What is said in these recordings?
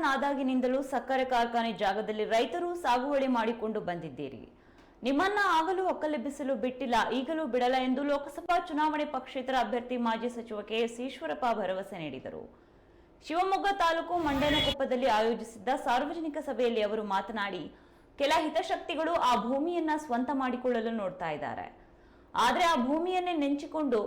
ಶಾಸಕನಾದಾಗಿನಿಂದಲೂ ಸಕ್ಕರೆ ಕಾರ್ಖಾನೆ ಜಾಗದಲ್ಲಿ ರೈತರು ಸಾಗುವಳಿ ಮಾಡಿಕೊಂಡು ಬಂದಿದ್ದೀರಿ. ನಿಮ್ಮನ್ನ ಆಗಲೂ ಒಕ್ಕಲೆಬ್ಬಿಸಲು ಬಿಟ್ಟಿಲ್ಲ, ಈಗಲೂ ಬಿಡಲ್ಲ ಎಂದು ಲೋಕಸಭಾ ಚುನಾವಣೆ ಪಕ್ಷೇತರ ಅಭ್ಯರ್ಥಿ ಮಾಜಿ ಸಚಿವ ಕೆಎಸ್ ಈಶ್ವರಪ್ಪ ಭರವಸೆ ನೀಡಿದರು. ಶಿವಮೊಗ್ಗ ತಾಲೂಕು ಮಂಡನಕೊಪ್ಪದಲ್ಲಿ ಆಯೋಜಿಸಿದ್ದ ಸಾರ್ವಜನಿಕ ಸಭೆಯಲ್ಲಿ ಅವರು ಮಾತನಾಡಿ, ಕೆಲ ಹಿತಶಕ್ತಿಗಳು ಆ ಭೂಮಿಯನ್ನ ಸ್ವಂತ ಮಾಡಿಕೊಳ್ಳಲು ನೋಡ್ತಾ ಇದ್ದಾರೆ. ಆದರೆ ಆ ಭೂಮಿಯನ್ನೇ ನೆಂಚಿಕೊಂಡು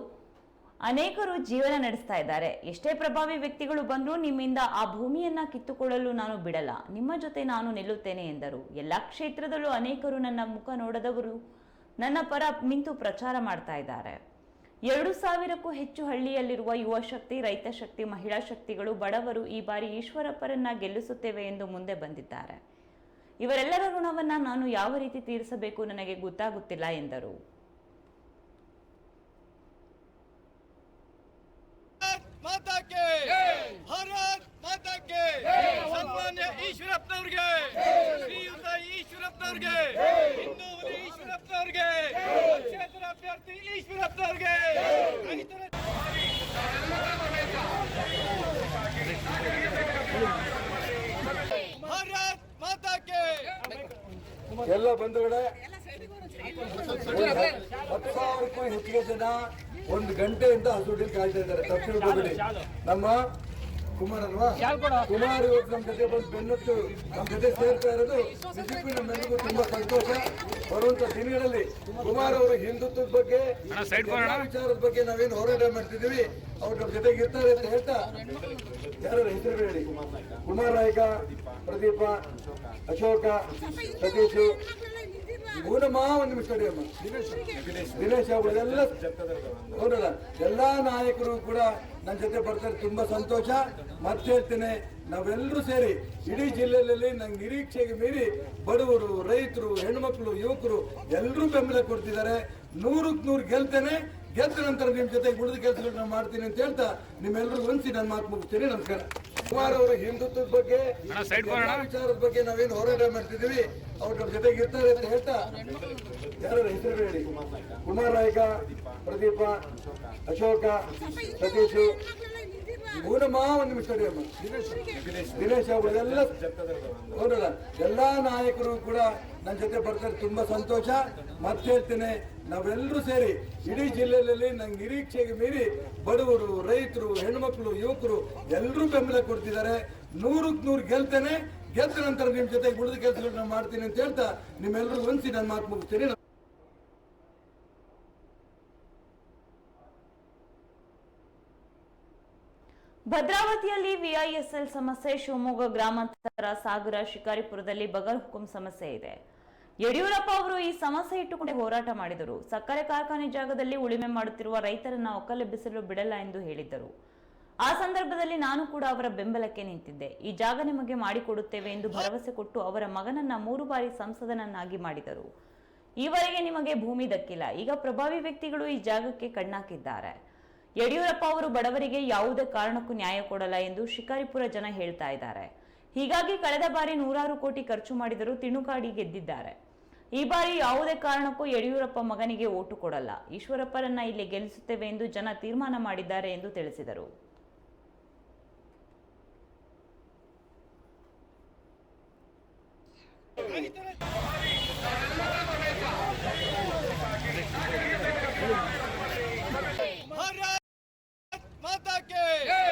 ಅನೇಕರು ಜೀವನ ನಡೆಸ್ತಾ ಇದ್ದಾರೆ. ಎಷ್ಟೇ ಪ್ರಭಾವಿ ವ್ಯಕ್ತಿಗಳು ಬಂದರೂ ನಿಮ್ಮಿಂದ ಆ ಭೂಮಿಯನ್ನ ಕಿತ್ತುಕೊಳ್ಳಲು ನಾನು ಬಿಡಲ್ಲ. ನಿಮ್ಮ ಜೊತೆ ನಾನು ನಿಲ್ಲುತ್ತೇನೆ ಎಂದರು. ಎಲ್ಲ ಕ್ಷೇತ್ರದಲ್ಲೂ ಅನೇಕರು ನನ್ನ ಮುಖ ನೋಡದವರು ನನ್ನ ಪರ ನಿಂತು ಪ್ರಚಾರ ಮಾಡ್ತಾ ಇದ್ದಾರೆ. ಎರಡು ಸಾವಿರಕ್ಕೂ ಹೆಚ್ಚು ಹಳ್ಳಿಯಲ್ಲಿರುವ ಯುವ ಶಕ್ತಿ, ರೈತ ಶಕ್ತಿ, ಮಹಿಳಾ ಶಕ್ತಿಗಳು ಬಡವರು ಈ ಬಾರಿ ಈಶ್ವರಪ್ಪರನ್ನ ಗೆಲ್ಲಿಸುತ್ತೇವೆ ಎಂದು ಮುಂದೆ ಬಂದಿದ್ದಾರೆ. ಇವರೆಲ್ಲರ ಋಣವನ್ನ ನಾನು ಯಾವ ರೀತಿ ತೀರಿಸಬೇಕು ನನಗೆ ಗೊತ್ತಾಗುತ್ತಿಲ್ಲ ಎಂದರು. ಭಾರತ್ ಮಾತಾ ಕೆ ಭಾರತ್ ಮಾತಾಕೆ ಸನ್ಮಾನ್ಯ ಈಶ್ವರಪ್ಪನವ್ರಿಗೆ. ಶ್ರೀಯುತ ಈಶ್ವರಪ್ಪನವ್ರಿಗೆ. ಹಿಂದೂ ಈಶ್ವರಪ್ಪನವ್ರಿಗೆ. ಕ್ಷೇತ್ರ ಅಭ್ಯರ್ಥಿ ಈಶ್ವರಪ್ಪನವ್ರಿಗೆ. ಭಾರತ್ ಮಾತಾಕೆ ಎಲ್ಲ ಬಂಧುಗಳೇ, ಹತ್ತು ಸಾವಿರಕ್ಕೂ ಹೆಚ್ಚಿಗೆ ಜನ ಒಂದು ಗಂಟೆಯಿಂದ ಹಸುಡಿಲ್ ಕಾಯ್ತಾ ಇದ್ದಾರೆ. ತಕ್ಷಣ ನಮ್ಮ ಕುಮಾರ್ ಅಲ್ವಾ? ಕುಮಾರ್ ಇವತ್ತು ನಮ್ಮ ಜೊತೆ ಬಂದು ಬೆನ್ನತ್ತು ನಮ್ಮ ಜೊತೆ ಸೇರ್ತಾ ಇರೋದು ಬಿಜೆಪಿ ನಮ್ಮೆಲ್ಲರಿಗೂ ತುಂಬಾ ಸಂತೋಷ. ಬರುವಂತ ದಿನಗಳಲ್ಲಿ ಕುಮಾರ್ ಅವರು ಹಿಂದುತ್ವದ ಬಗ್ಗೆ ವಿಚಾರದ ಬಗ್ಗೆ ನಾವೇನು ಹೋರಾಟ ಮಾಡ್ತಿದೀವಿ ಅವ್ರು ನಮ್ಮ ಜೊತೆಗೆ ಇರ್ತಾರೆ ಅಂತ ಹೇಳ್ತಾ ಯಾರ ಹೆಸರು ಹೇಳಿ? ಕುಮಾರ್ ನಾಯ್ಕ ಪ್ರದೀಪ ಅಶೋಕ ಸತೀಶ್ ಮೂನಮ್ಮ ಒಂದು ನಿಮಿಷ ದಿನೇಶ್ ಎಲ್ಲ ಎಲ್ಲಾ ನಾಯಕರು ಕೂಡ ನನ್ನ ಜೊತೆ ಬರ್ತಾರೆ, ತುಂಬಾ ಸಂತೋಷ. ಮತ್ತೆ ಹೇಳ್ತೇನೆ ನಾವೆಲ್ಲರೂ ಸೇರಿ ಇಡೀ ಜಿಲ್ಲೆಯಲ್ಲಿ ನಂಗೆ ನಿರೀಕ್ಷೆಗೆ ಮೀರಿ ಬಡವರು, ರೈತರು, ಹೆಣ್ಮಕ್ಳು, ಯುವಕರು ಎಲ್ಲರೂ ಬೆಂಬಲ ಕೊಡ್ತಿದ್ದಾರೆ. ನೂರಕ್ಕೆ ನೂರು ಗೆಲ್ತೇನೆ. ಗೆದ್ದ ನಂತರ ನಿಮ್ಮ ಜೊತೆ ಉಳಿದ ಕೆಲಸಗಳನ್ನ ಮಾಡ್ತೀನಿ ಅಂತ ಹೇಳ್ತಾ ನಿಮ್ಮೆಲ್ಲರೂ ಒಂದ್ಸಿ ನನ್ನ ಮಾತು ಮುಗಿಸ್ತೀನಿ. ನಮಸ್ಕಾರ. ಕುಮಾರ್ ಅವರ ಹಿಂದುತ್ವದ ಬಗ್ಗೆ ವಿಚಾರದ ಬಗ್ಗೆ ನಾವೇನು ಹೋರಾಟ ಮಾಡ್ತಿದೀವಿ ಅವ್ರ ನಮ್ಮ ಜೊತೆಗೆ ಇರ್ತಾರೆ ಅಂತ ಹೇಳ್ತಾ ಯಾರ ಹೆಸರು ಹೇಳಿ? ಕುಮಾರ್ ನಾಯ್ಕ ಪ್ರದೀಪ ಅಶೋಕ ಸತೀಶ್. ಮೂನಮ್ಮ ಒಂದು ನಿಮಿಷ ತಡಿಯಮ್ಮ ದಿನೇಶ್ ದಿನೇಶ್ ಎಲ್ಲ ಹೌದಲ್ಲ ಎಲ್ಲಾ ನಾಯಕರು ಕೂಡ ನನ್ನ ಜೊತೆ ಬರ್ತಾರೆ, ತುಂಬಾ ಸಂತೋಷ. ಮತ್ತೆ ಹೇಳ್ತೇನೆ ನಾವೆಲ್ಲರೂ ಸೇರಿ ಇಡೀ ಜಿಲ್ಲೆಯಲ್ಲಿ ನಂಗೆ ನಿರೀಕ್ಷೆಗೆ ಮೀರಿ ಬಡವರು, ರೈತರು, ಹೆಣ್ಮಕ್ಳು, ಯುವಕರು ಎಲ್ಲರೂ ಬೆಂಬಲ ಕೊಡ್ತಿದ್ದಾರೆ. ನೂರಕ್ಕೆ ನೂರು ಗೆಲ್ತೇನೆ. ಗೆದ್ದ ನಂತರ ನಿಮ್ ಜೊತೆ ಉಳಿದ ಕೆಲಸಗಳನ್ನ ಮಾಡ್ತೀನಿ ಅಂತ ಹೇಳ್ತಾ ನಿಮ್ಮೆಲ್ಲರೂ ಒಂದ್ಸಿ ನನ್ನ ಮಾತು ಮುಗಿಸ್ತೀನಿ. ಭದ್ರಾವತಿಯಲ್ಲಿ ವಿಐಎಸ್ಎಲ್ ಸಮಸ್ಯೆ. ಶಿವಮೊಗ್ಗ ಗ್ರಾಮಾಂತರ ಸಾಗರ ಶಿಕಾರಿಪುರದಲ್ಲಿ ಬಗರ್ ಹುಕುಂ ಸಮಸ್ಯೆ ಇದೆ. ಯಡಿಯೂರಪ್ಪ ಅವರು ಈ ಸಮಸ್ಯೆ ಇಟ್ಟುಕೊಂಡು ಹೋರಾಟ ಮಾಡಿದರು. ಸಕ್ಕರೆ ಕಾರ್ಖಾನೆ ಜಾಗದಲ್ಲಿ ಉಳಿಮೆ ಮಾಡುತ್ತಿರುವ ರೈತರನ್ನ ಒಕ್ಕಲೆಬ್ಬಿಸಲು ಬಿಡಲ್ಲ ಎಂದು ಹೇಳಿದ್ದರು. ಆ ಸಂದರ್ಭದಲ್ಲಿ ನಾನು ಕೂಡ ಅವರ ಬೆಂಬಲಕ್ಕೆ ನಿಂತಿದ್ದೆ. ಈ ಜಾಗ ನಿಮಗೆ ಮಾಡಿಕೊಡುತ್ತೇವೆ ಎಂದು ಭರವಸೆ ಕೊಟ್ಟು ಅವರ ಮಗನನ್ನ ಮೂರು ಬಾರಿ ಸಂಸದನನ್ನಾಗಿ ಮಾಡಿದರು. ಈವರೆಗೆ ನಿಮಗೆ ಭೂಮಿ ದಕ್ಕಿಲ್ಲ. ಈಗ ಪ್ರಭಾವಿ ವ್ಯಕ್ತಿಗಳು ಈ ಜಾಗಕ್ಕೆ ಕಣ್ಣಾಕಿದ್ದಾರೆ. ಯಡಿಯೂರಪ್ಪ ಅವರು ಬಡವರಿಗೆ ಯಾವುದೇ ಕಾರಣಕ್ಕೂ ನ್ಯಾಯ ಕೊಡಲ್ಲ ಎಂದು ಶಿಕಾರಿಪುರ ಜನ ಹೇಳ್ತಾ ಇದ್ದಾರೆ. ಹೀಗಾಗಿ ಕಳೆದ ಬಾರಿ ನೂರಾರು ಕೋಟಿ ಖರ್ಚು ಮಾಡಿದರೂ ತಿಣುಕಾಡಿ ಗೆದ್ದಿದ್ದಾರೆ. ಈ ಬಾರಿ ಯಾವುದೇ ಕಾರಣಕ್ಕೂ ಯಡಿಯೂರಪ್ಪ ಮಗನಿಗೆ ಓಟು ಕೊಡಲ್ಲ. ಈಶ್ವರಪ್ಪರನ್ನ ಇಲ್ಲಿ ಗೆಲ್ಲಿಸುತ್ತೇವೆ ಎಂದು ಜನ ತೀರ್ಮಾನ ಮಾಡಿದ್ದಾರೆ ಎಂದು ತಿಳಿಸಿದರು.